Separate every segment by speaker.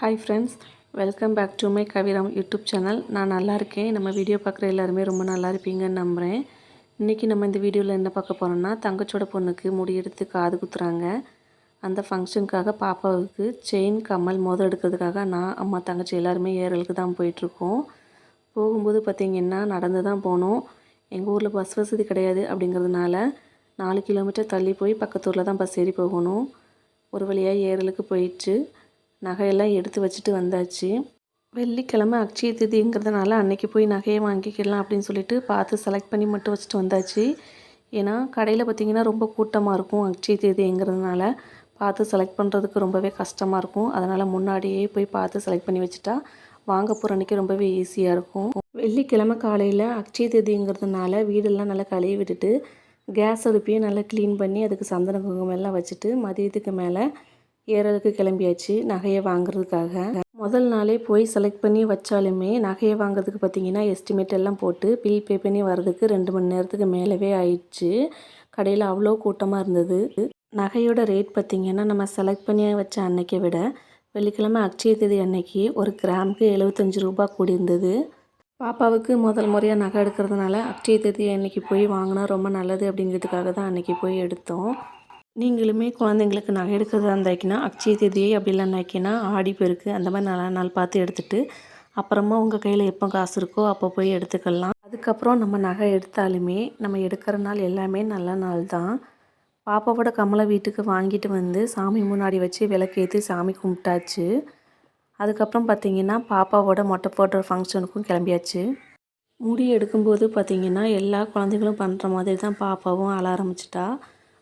Speaker 1: Hi friends welcome back to my Kaviram YouTube channel நான் நல்லா இருக்கேன். நம்ம வீடியோ பார்க்குற எல்லாருமே ரொம்ப நல்லா இருப்பீங்கன்னு நம்புகிறேன் இன்றைக்கி நம்ம இந்த வீடியோவில் என்ன பார்க்க போகிறோம்னா தங்கச்சோட பொண்ணுக்கு முடி எடுத்து காது குத்துறாங்க. அந்த ஃபங்க்ஷனுக்காக பாப்பாவுக்கு செயின் கம்மல் மோதல் எடுக்கிறதுக்காக நான் அம்மா தங்கச்சி எல்லாருமே ஏறலுக்கு தான் போயிட்டுருக்கோம். போகும்போது பார்த்திங்கன்னா நடந்து தான் போகணும் எங்கள் ஊரில் பஸ் வசதி கிடையாது அப்படிங்கிறதுனால நாலு கிலோமீட்டர் தள்ளி போய் பக்கத்தூரில் தான் பஸ் ஏறி போகணும். ஒரு வழியாக ஏறலுக்கு போயிட்டு நகையெல்லாம் எடுத்து வச்சுட்டு வந்தாச்சு. வெள்ளிக்கிழமை அக்ஷய திதிங்கிறதுனால அன்றைக்கி போய் நகையை வாங்கிக்கலாம் அப்படின்னு சொல்லிட்டு பார்த்து செலக்ட் பண்ணி மட்டும் வச்சுட்டு வந்தாச்சு. ஏன்னா கடையில் பார்த்திங்கன்னா ரொம்ப கூட்டமாக இருக்கும் அக்ஷய தேதிங்கிறதுனால. பார்த்து செலக்ட் பண்ணுறதுக்கு ரொம்பவே கஷ்டமாக இருக்கும். அதனால் முன்னாடியே போய் பார்த்து செலக்ட் பண்ணி வச்சுட்டா வாங்க போகிற அன்றைக்கி ரொம்பவே ஈஸியாக இருக்கும். வெள்ளிக்கிழமை காலையில் அக்ஷய தேதிங்கிறதுனால வீடெல்லாம் நல்லா கழுவி விட்டுட்டு கேஸ் அடுப்பையும் நல்லா க்ளீன் பண்ணி அதுக்கு சந்தன குங்குமம் எல்லாம் வச்சுட்டு மதியத்துக்கு மேலே ஏறலுக்கு கிளம்பியாச்சு நகையை வாங்குறதுக்காக. முதல் நாளே போய் செலக்ட் பண்ணி வச்சாலுமே நகையை வாங்குறதுக்கு பார்த்தீங்கன்னா எஸ்டிமேட் எல்லாம் போட்டு பில் பே பண்ணி வர்றதுக்கு ரெண்டு மணி நேரத்துக்கு மேலவே ஆயிடுச்சு. கடையில் அவ்வளோ கூட்டமாக இருந்தது. நகையோட ரேட் பார்த்திங்கன்னா நம்ம செலக்ட் பண்ணி வச்ச அன்னைக்கை விட வெள்ளிக்கிழமை அக்ஷய தேதி அன்னைக்கு ஒரு கிராமுக்கு எழுபத்தஞ்சி ரூபா கூடி இருந்தது பாப்பாவுக்கு முதல் முறையாக நகை எடுக்கிறதுனால அக்ஷய தேதி அன்னைக்கு போய் வாங்கினா ரொம்ப நல்லது அப்படிங்கிறதுக்காக தான் அன்றைக்கி போய் எடுத்தோம். நீங்களுமே குழந்தைங்களுக்கு நகை எடுக்கிறதா இருந்தாக்கினா அக்ஷய தேதியை அப்படி இல்லைனாக்கினா ஆடி பெருக்கு அந்த மாதிரி நல்ல நாள் பார்த்து எடுத்துகிட்டு அப்புறமா உங்கள் கையில் எப்போ காசு இருக்கோ அப்போ போய் எடுத்துக்கலாம். அதுக்கப்புறம் நம்ம நகை எடுத்தாலுமே நம்ம எடுக்கிற நாள் எல்லாமே நல்ல நாள் தான். பாப்பாவோட கமலை வீட்டுக்கு வாங்கிட்டு வந்து சாமி முன்னாடி வச்சு விளக்கேற்றி சாமி கும்பிட்டாச்சு. அதுக்கப்புறம் பார்த்திங்கன்னா பாப்பாவோட மொட்டை போடுற ஃபங்க்ஷனுக்கும் கிளம்பியாச்சு. முடி எடுக்கும்போது பார்த்திங்கன்னா எல்லா குழந்தைகளும் பண்ணுற மாதிரி தான் பாப்பாவும் அழ ஆரம்பிச்சிட்டா.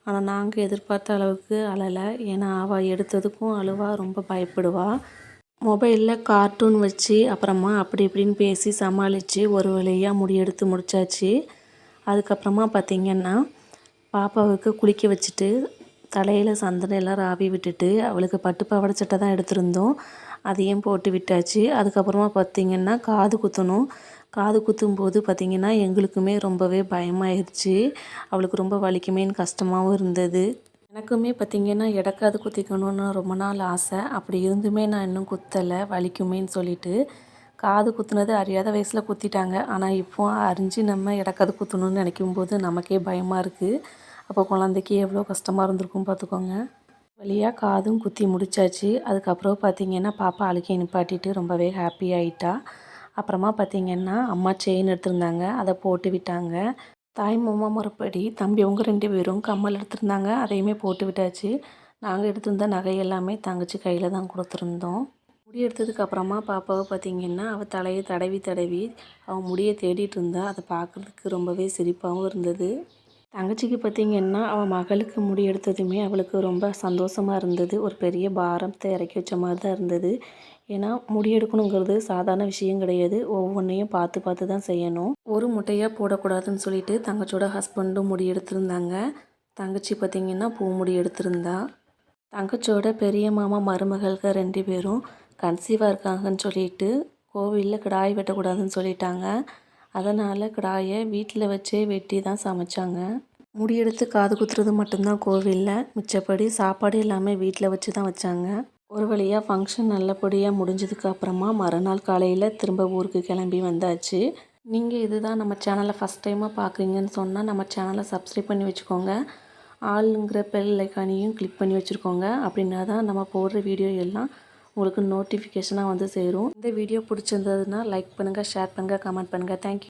Speaker 1: ஆனால் நாங்கள் எதிர்பார்த்த அளவுக்கு அழலை. ஏன்னா அவள் எடுத்ததுக்கும் அழுவா ரொம்ப பயப்படுவா. மொபைலில் கார்ட்டூன் வச்சு அப்புறமா அப்படி இப்படின்னு பேசி சமாளித்து ஒரு வழியாக முடி எடுத்து முடித்தாச்சு அதுக்கப்புறமா பார்த்திங்கன்னா பாப்பாவுக்கு குளிக்க வச்சுட்டு தலையில் சந்தனம் எல்லாம் ராவி விட்டுட்டு அவளுக்கு பட்டு பாவாடை சட்டை தான் எடுத்திருந்தோம். அதையும் போட்டு விட்டாச்சு. அதுக்கப்புறமா பார்த்திங்கன்னா காது குத்தணும். காது குத்தும்போது பார்த்திங்கன்னா எங்களுக்குமே ரொம்பவே பயமாயிருச்சு. அவளுக்கு ரொம்ப வலிக்குமேன்னு கஷ்டமாகவும் இருந்தது. எனக்குமே பார்த்திங்கன்னா இடக்காது குத்திக்கணும்னு ரொம்ப நாள் ஆசை. அப்படி இருந்துமே நான் இன்னும் குத்தலை வலிக்குமேன்னு சொல்லிட்டு காது குத்துனது அறியாத வயசில் குத்திட்டாங்க. ஆனால் இப்போ அறிஞ்சு நம்ம இடக்காது குத்தணும்னு நினைக்கும் போது நமக்கே பயமாக இருக்குது அப்போ குழந்தைக்கு எவ்வளோ கஷ்டமாக இருந்திருக்கும் பார்த்துக்கோங்க. வழியாக காதும் குத்தி முடிச்சாச்சு. அதுக்கப்புறம் பார்த்திங்கன்னா பாப்பா அழுகி நிப்பாட்டிட்டு ரொம்பவே ஹாப்பி ஆகிட்டா அப்புறமா பார்த்திங்கன்னா அம்மா செயின் எடுத்திருந்தாங்க. அதை போட்டு விட்டாங்க. தாய் மாமா முறைப்படி தம்பி அவங்க ரெண்டு பேரும் கம்மல் எடுத்திருந்தாங்க. அதையுமே போட்டு விட்டாச்சு. நாங்கள் எடுத்திருந்த நகை எல்லாமே தங்கச்சி கையில் தான் கொடுத்துருந்தோம். முடி எடுத்ததுக்கு அப்புறமா பாப்பாவை பார்த்திங்கன்னா அவள் தலையை தடவி தடவி அவன் முடியை தேடிட்டு இருந்தா அதை பார்க்குறதுக்கு ரொம்பவே சிரிப்பாகவும் இருந்தது. தங்கச்சிக்கு பார்த்திங்கன்னா அவள் மகளுக்கு முடி எடுத்ததுமே அவளுக்கு ரொம்ப சந்தோஷமாக இருந்தது. ஒரு பெரிய பாரத்தை இறக்கி வச்ச மாதிரி தான் இருந்தது. ஏன்னா முடி எடுக்கணுங்கிறது சாதாரண விஷயம் கிடையாது. ஒவ்வொன்றையும் பார்த்து பார்த்து தான் செய்யணும். ஒரு முட்டையாக போடக்கூடாதுன்னு சொல்லிட்டு தங்கச்சியோட ஹஸ்பண்டும் முடி எடுத்திருந்தாங்க. தங்கச்சி பார்த்திங்கன்னா பூ முடி எடுத்திருந்தா. தங்கச்சியோட பெரிய மாமா மருமகள்கள் ரெண்டு பேரும் கன்சீவாக இருக்காங்கன்னு சொல்லிட்டு கோவிலில் கிடாய் வெட்டக்கூடாதுன்னு சொல்லிட்டாங்க. அதனால் கிடாயை வீட்டில் வச்சே வெட்டி தான் சமைச்சாங்க. முடியெடுத்து காது குத்துறது மட்டும்தான் கோவிலில். மிச்சப்படி சாப்பாடு எல்லாமே வீட்டில் வச்சு தான் வச்சாங்க. ஒரு வழியாக ஃபங்க்ஷன் நல்லபடியாக முடிஞ்சதுக்கு அப்புறமா மறுநாள் காலையில் திரும்ப ஊருக்கு கிளம்பி வந்தாச்சு. நீங்கள் இதுதான் நம்ம சேனலை ஃபஸ்ட் டைமாக பார்க்குறீங்கன்னு சொன்னால் நம்ம சேனலை சப்ஸ்கிரைப் பண்ணி வச்சுக்கோங்க. ஆளுங்கிற பெல் ஐக்கானையும் கிளிக் பண்ணி வச்சுருக்கோங்க அப்படின்னா தான் நம்ம போடுற வீடியோ எல்லாம் உங்களுக்கு நோட்டிஃபிகேஷனாக வந்து சேரும். இந்த வீடியோ பிடிச்சிருந்ததுன்னா லைக் பண்ணுங்கள் ஷேர் பண்ணுங்கள் கமெண்ட் பண்ணுங்கள் தேங்க்யூ